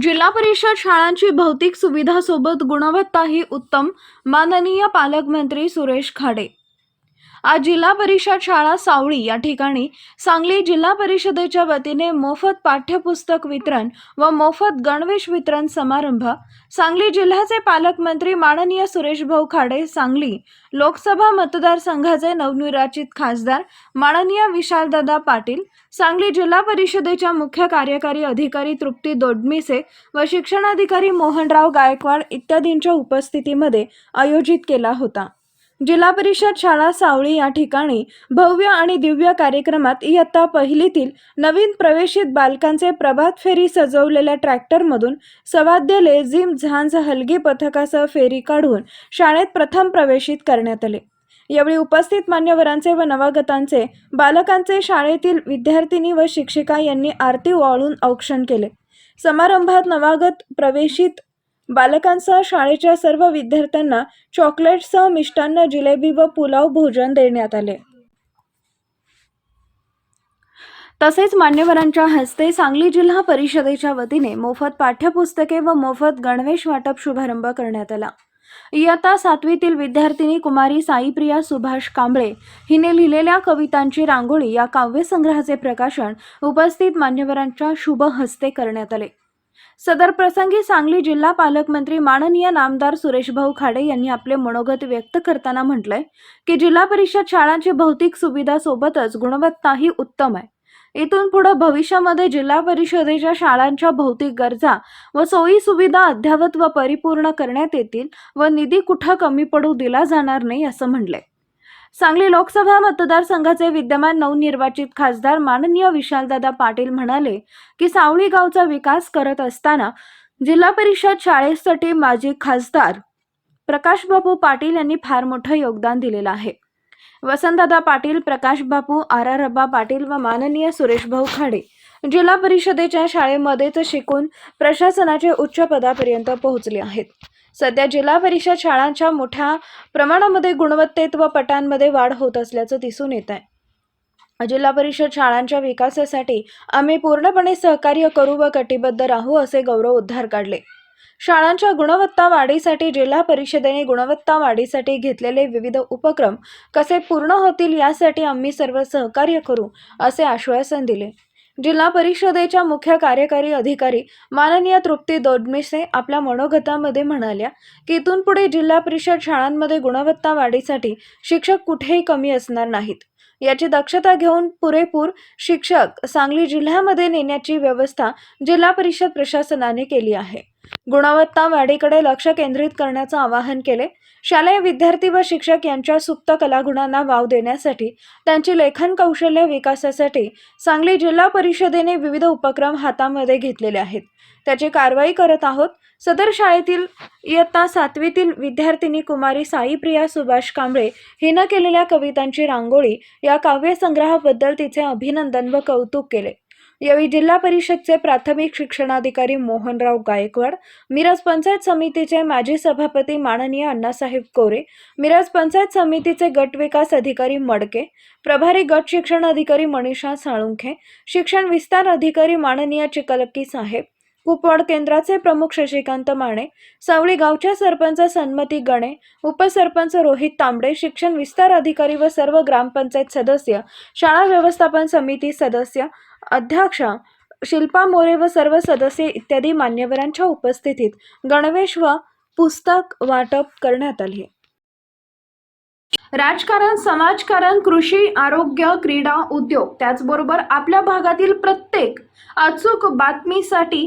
जिल्हा परिषद शाळांची भौतिक सुविधा सोबत गुणवत्ताही उत्तम माननीय पालकमंत्री सुरेश खाडे. आज जिल्हा परिषद शाळा सावळी या ठिकाणी सांगली जिल्हा परिषदेच्या वतीने मोफत पाठ्यपुस्तक वितरण व मोफत गणवेश वितरण समारंभ सांगली जिल्ह्याचे पालकमंत्री माननीय सुरेश भाऊ खाडे सांगली लोकसभा मतदारसंघाचे नवनिर्वाचित खासदार माननीय विशालदादा पाटील सांगली जिल्हा परिषदेच्या मुख्य कार्यकारी अधिकारी तृप्ती दोडमिसे व शिक्षणाधिकारी मोहनराव गायकवाड इत्यादींच्या उपस्थितीमध्ये आयोजित केला होता. जिल्हा परिषद शाळा सावळी या ठिकाणी भव्य आणि दिव्य कार्यक्रमात इयत्ता पहिलीतील नवीन प्रवेशित बालकांचे प्रभात फेरी सजवलेल्या ट्रॅक्टरमधून सवाद्य लेझिम झांज हलगी पथकासह फेरी काढून शाळेत प्रथम प्रवेशित करण्यात आले. यावेळी उपस्थित मान्यवरांचे व नवागतांचे बालकांचे शाळेतील विद्यार्थिनी व शिक्षिका यांनी आरती वाळून औक्षण केले. समारंभात नवागत प्रवेशित बालकांसह शाळेच्या सर्व विद्यार्थ्यांना चॉकलेटसह मिष्टान्न जिलेबी व पुलाव भोजन देण्यात आले. तसेच मान्यवरांच्या हस्ते सांगली जिल्हा परिषदेच्या वतीने मोफत पाठ्यपुस्तके व मोफत गणवेश वाटप शुभारंभ करण्यात आला. इयत्ता सातवीतील विद्यार्थिनी कुमारी साईप्रिया सुभाष कांबळे हिने लिहिलेल्या कवितांची रांगोळी या काव्यसंग्रहाचे प्रकाशन उपस्थित मान्यवरांच्या शुभ हस्ते करण्यात आले. सदर प्रसंगी सांगली जिल्हा पालकमंत्री माननीय नामदार सुरेशभाऊ खाडे यांनी आपले मनोगत व्यक्त करताना म्हटलंय की जिल्हा परिषद शाळांची भौतिक सुविधा सोबतच गुणवत्ताही उत्तम आहे. इथून पुढे भविष्यामध्ये जिल्हा परिषदेच्या शाळांच्या भौतिक गरजा व सोयी सुविधा अद्ययावत व परिपूर्ण करण्यात येतील व निधी कुठं कमी पडू दिला जाणार नाही असं म्हटलंय. सांगली लोकसभा मतदारसंघाचे विद्यमान नवनिर्वाचित खासदार माननीय विशालदादा पाटील म्हणाले की सावळी गावचा विकास करत असताना जिल्हा परिषद शाळेसाठी माजी खासदार प्रकाशबाबू पाटील यांनी फार मोठं योगदान दिलेलं आहे. वसंतदादा पाटील प्रकाश बापू आर आर अब्बा पाटील व माननीय सुरेश भाऊ खाडे जिल्हा परिषदेच्या शाळेमध्येच शिकून प्रशासनाचे उच्च पदापर्यंत पोहोचले आहेत. सध्या जिल्हा परिषद शाळांच्या मोठ्या प्रमाणामध्ये गुणवत्तेत व पटांमध्ये वाढ होत असल्याचं दिसून येत आहे. जिल्हा परिषद शाळांच्या विकासासाठी आम्ही पूर्णपणे सहकार्य करू व कटिबद्ध राहू असे गौरव उद्धार काढले. शाळांच्या गुणवत्ता वाढीसाठी जिल्हा परिषदेने गुणवत्ता वाढीसाठी घेतलेले विविध उपक्रम कसे पूर्ण होतील यासाठी आम्ही सर्व सहकार्य करू असे आश्वासन दिले. जिल्हा परिषदेच्या मुख्य कार्यकारी अधिकारी माननीय तृप्ती दोडमिसे आपल्या मनोगतामध्ये म्हणाल्या की इथून पुढे जिल्हा परिषद शाळांमध्ये गुणवत्ता वाढीसाठी शिक्षक कुठेही कमी असणार नाहीत. याची दक्षता घेऊन पुरेपूर शिक्षक सांगली जिल्ह्यामध्ये नेण्याची व्यवस्था जिल्हा परिषद प्रशासनाने केली आहे. गुणवत्ता वाढीकडे लक्ष केंद्रित करण्याचं आवाहन केले. शालेय विद्यार्थी व शिक्षक यांच्या सुप्त कलागुणांना वाव देण्यासाठी त्यांची लेखन कौशल्य विकासासाठी सांगली जिल्हा परिषदेने विविध उपक्रम हातामध्ये घेतलेले आहेत. त्याची कारवाई करत आहोत. सदर शाळेतील इयत्ता सातवीतील विद्यार्थिनी कुमारी साईप्रिया सुभाष कांबळे हिनं केलेल्या कवितांची रांगोळी या काव्यसंग्रहाबद्दल तिचे अभिनंदन व कौतुक केले. यावेळी जिल्हा परिषदचे प्राथमिक शिक्षणाधिकारी मोहनराव गायकवाड मिरज पंचायत समितीचे माजी सभापती माननीय अण्णासाहेब कोरे मिरज पंचायत समितीचे गट विकास अधिकारी मडके प्रभारी गट शिक्षण अधिकारी मनीषा साळुंखे शिक्षण विस्तार अधिकारी माननीय चिकलक्की साहेब कुपवाड केंद्राचे प्रमुख शशिकांत माने सावळी गावच्या सरपंच सन्मती गणे उपसरपंच रोहित तांबडे शिक्षण विस्तार अधिकारी व सर्व ग्रामपंचायत सदस्य शाळा व्यवस्थापन समिती सदस्य अध्यक्षा शिल्पा मोरे व सर्व सदस्य इत्यादी मान्यवरांच्या उपस्थितीत गणवेश व पुस्तक वाटप करण्यात आले. राजकारण समाजकारण कृषी आरोग्य क्रीडा उद्योग त्याचबरोबर आपल्या भागातील प्रत्येक अचूक बातमीसाठी